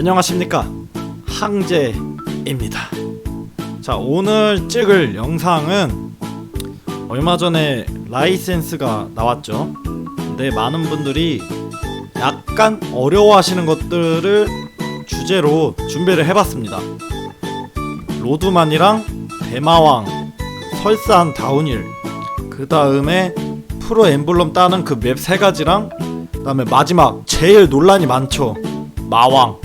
안녕하십니까? 항제입니다. 자 오늘 찍을 영상은 얼마 전에 라이센스가 나왔죠. 근데 많은 분들이 약간 어려워하시는 것들을 주제로 준비를 해봤습니다. 로드만이랑 대마왕 설산 다운힐 그 다음에 프로 엠블럼 따는 그 맵 세 가지랑 그 다음에 마지막 제일 논란이 많죠. 마왕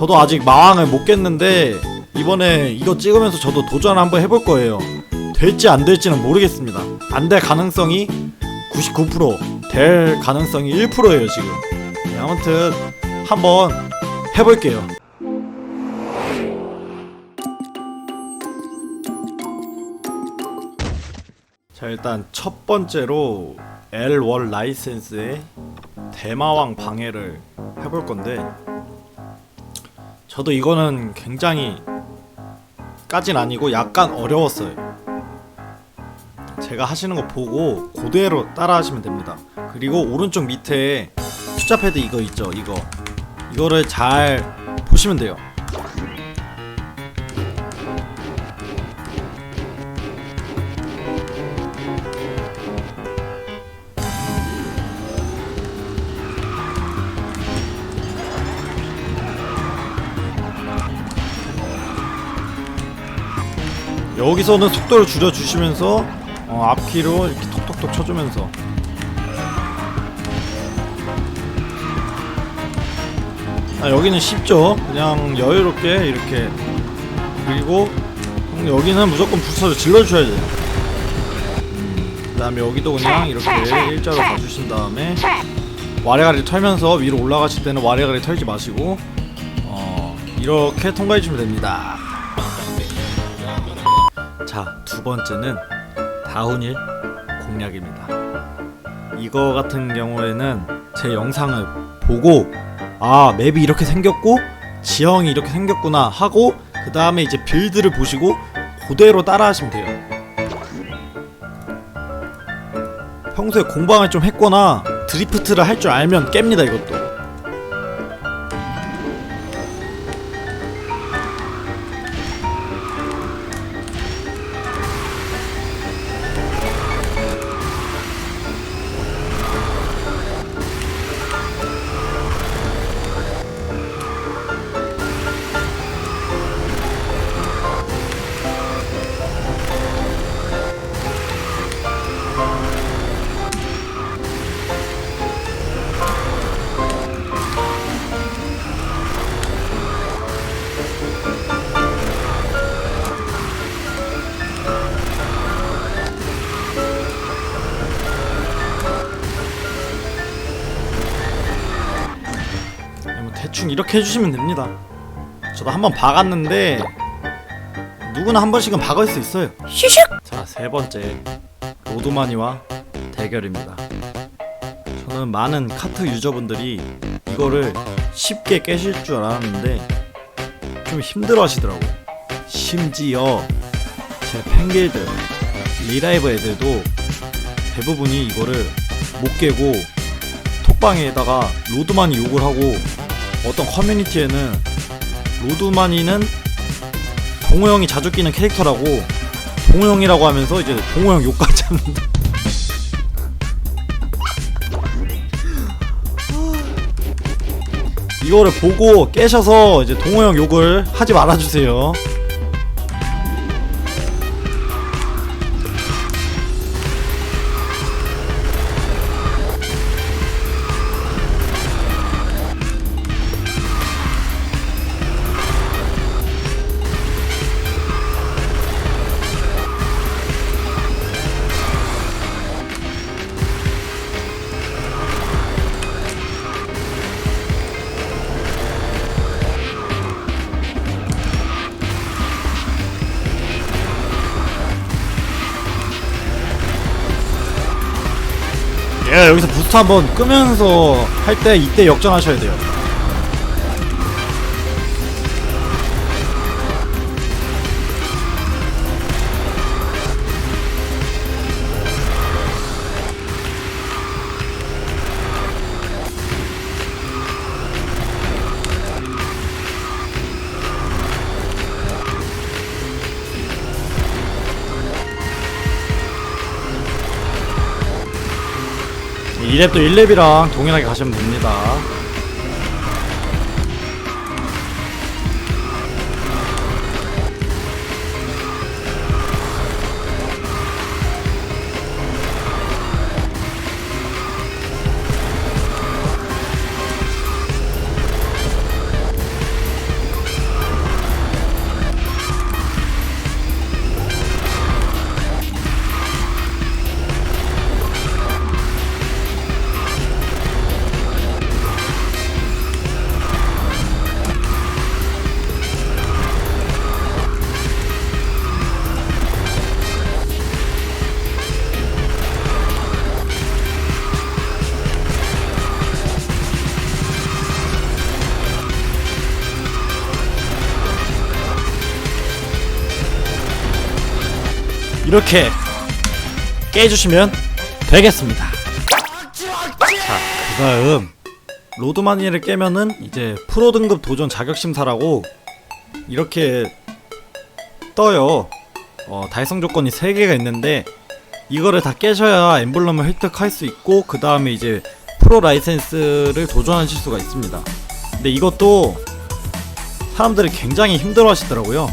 저도 아직 마왕을 못 깼는데 이번에 이거 찍으면서 저도 도전 한번 해볼 거예요. 될지 안 될지는 모르겠습니다. 안 될 가능성이 99%, 될 가능성이 1%예요 지금. 네, 아무튼 한번 해볼게요. 자 일단 첫 번째로 L1 라이센스의 대마왕 방해를 해볼 건데 저도 이거는 굉장히 까진 아니고 약간 어려웠어요. 제가 하시는 거 보고 그대로 따라 하시면 됩니다. 그리고 오른쪽 밑에 숫자 패드 이거 있죠? 이거. 이거를 잘 보시면 돼요. 여기서는 속도를 줄여주시면서 어, 앞키로 이렇게 톡톡톡 쳐주면서. 아, 여기는 쉽죠? 그냥 여유롭게 이렇게. 그리고 음, 여기는 무조건 부서져 질러주셔야 돼요 그 다음에 여기도 그냥 이렇게 일자로 가주신 다음에 와래가리 털면서 위로 올라가실 때는 와래가리 털지 마시고 어, 이렇게 통과해 주면 됩니다 자, 두 번째는 다운힐 공략입니다. 이거 같은 경우에는 제 영상을 보고 아, 맵이 이렇게 생겼고 지형이 이렇게 생겼구나 하고 그 다음에 이제 빌드를 보시고 그대로 따라 하시면 돼요. 평소에 공방을 좀 했거나 드리프트를 할 줄 알면 깹니다, 이것도. 대충 이렇게 해주시면 됩니다. 저도 한 번 박았는데 누구나 한 번씩은 박을 수 있어요. 자, 세 번째 로드마니와 대결입니다. 저는 많은 카트 유저분들이 이거를 쉽게 깨실 줄 알았는데 좀 힘들어 하시더라고. 심지어 제 팬길드 리라이브 애들도 대부분이 이거를 못 깨고 톡방에다가 로드마니 욕을 하고 어떤 커뮤니티에는 로드마니는 동호 형이 자주 끼는 캐릭터라고 동호 형이라고 하면서 이제 동호 형 욕까지 합니다. 이거를 보고 깨셔서 이제 동호 형 욕을 하지 말아주세요. 예, 여기서 부스터 한번 끄면서 할 때 이때 역전하셔야 돼요. 2렙도 1렙이랑 동일하게 가시면 됩니다. 이렇게 깨주시면 되겠습니다. 자, 그 다음 로드마니를 깨면은 이제 프로 등급 도전 자격 심사라고 이렇게 떠요. 어, 달성 조건이 3개가 있는데 이거를 다 깨셔야 엠블럼을 획득할 수 있고 그 다음에 이제 프로 라이센스를 도전하실 수가 있습니다. 근데 이것도 사람들이 굉장히 힘들어 하시더라고요.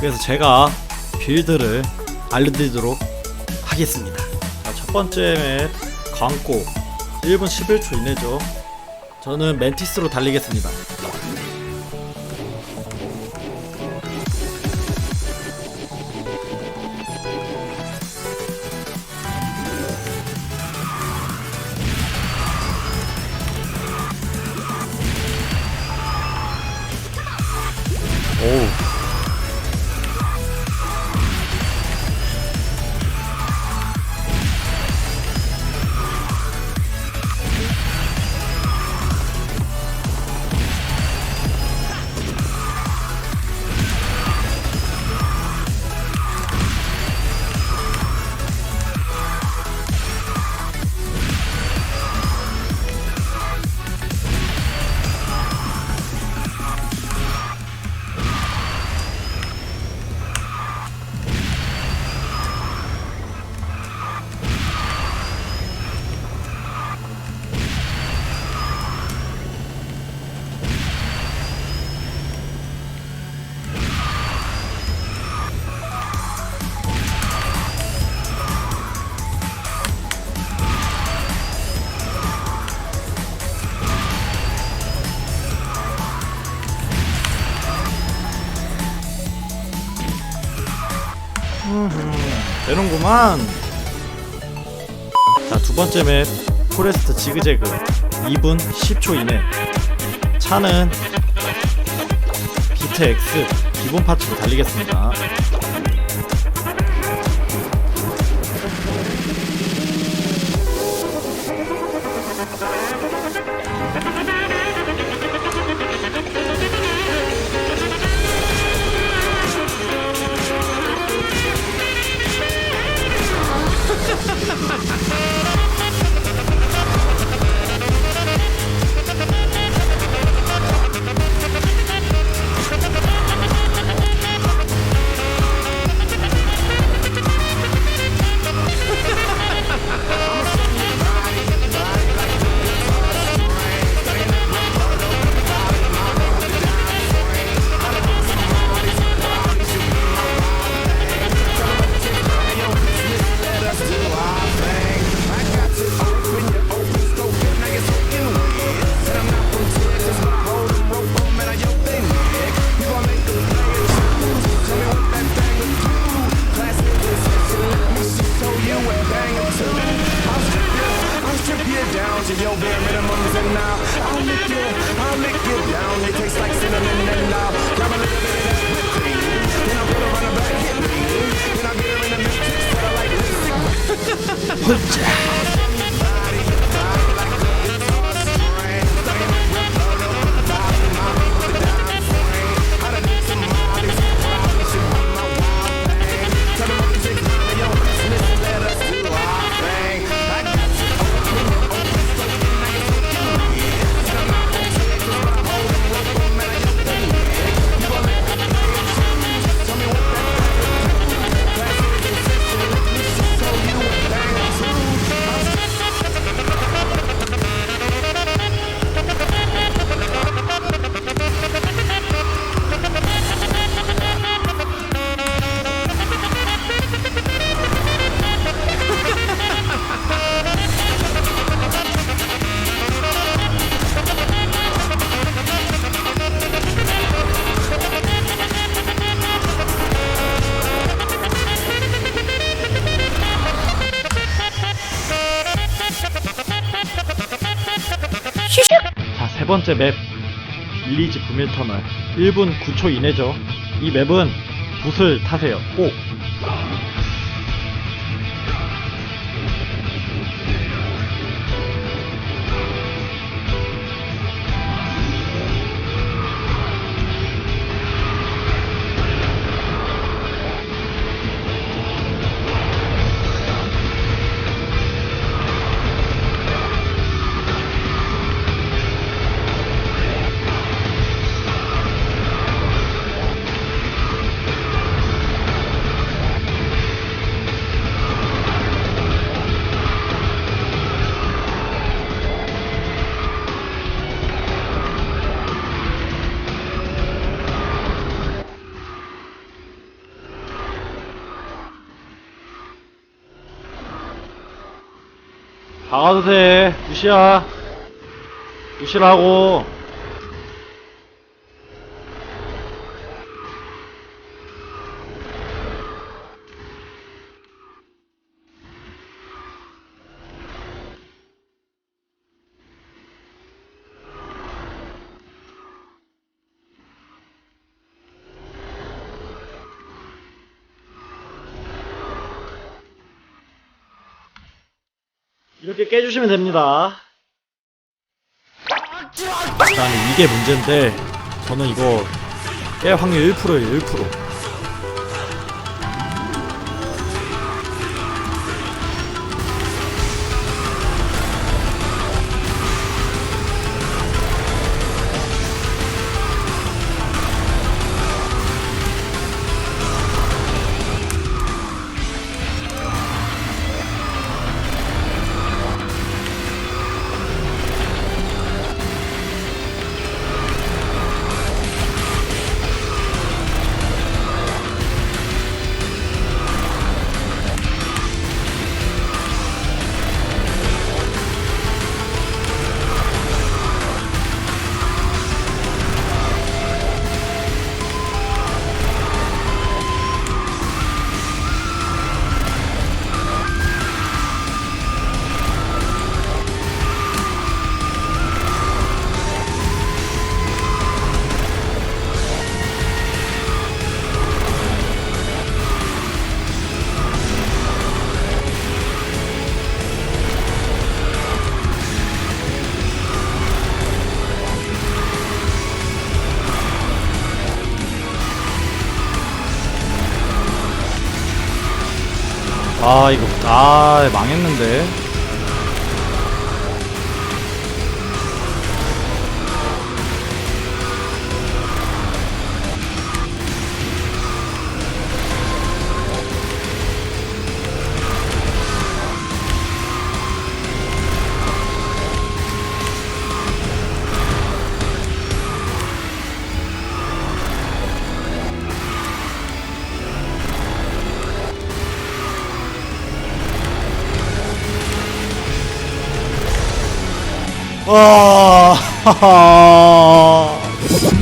그래서 제가 빌드를 알려드리도록 하겠습니다. 자, 첫 번째 맵 광고 1분 11초 이내죠. 저는 멘티스로 달리겠습니다. 되는구만. 자, 두 번째 맵 포레스트 지그재그 2분 10초 이내. 차는 비트 X 기본 파츠로 달리겠습니다. 번째 맵 빌리지 부밀터널. 1분 9초 이내죠. 이 맵은 붓을 타세요. 꼭 박아도 돼 무시야. 무시라고 이렇게 깨주시면 됩니다. 일단 이게 문제인데 저는 이거 깰 확률 1%예요 1% 아 이거 아 망했는데 아, 와.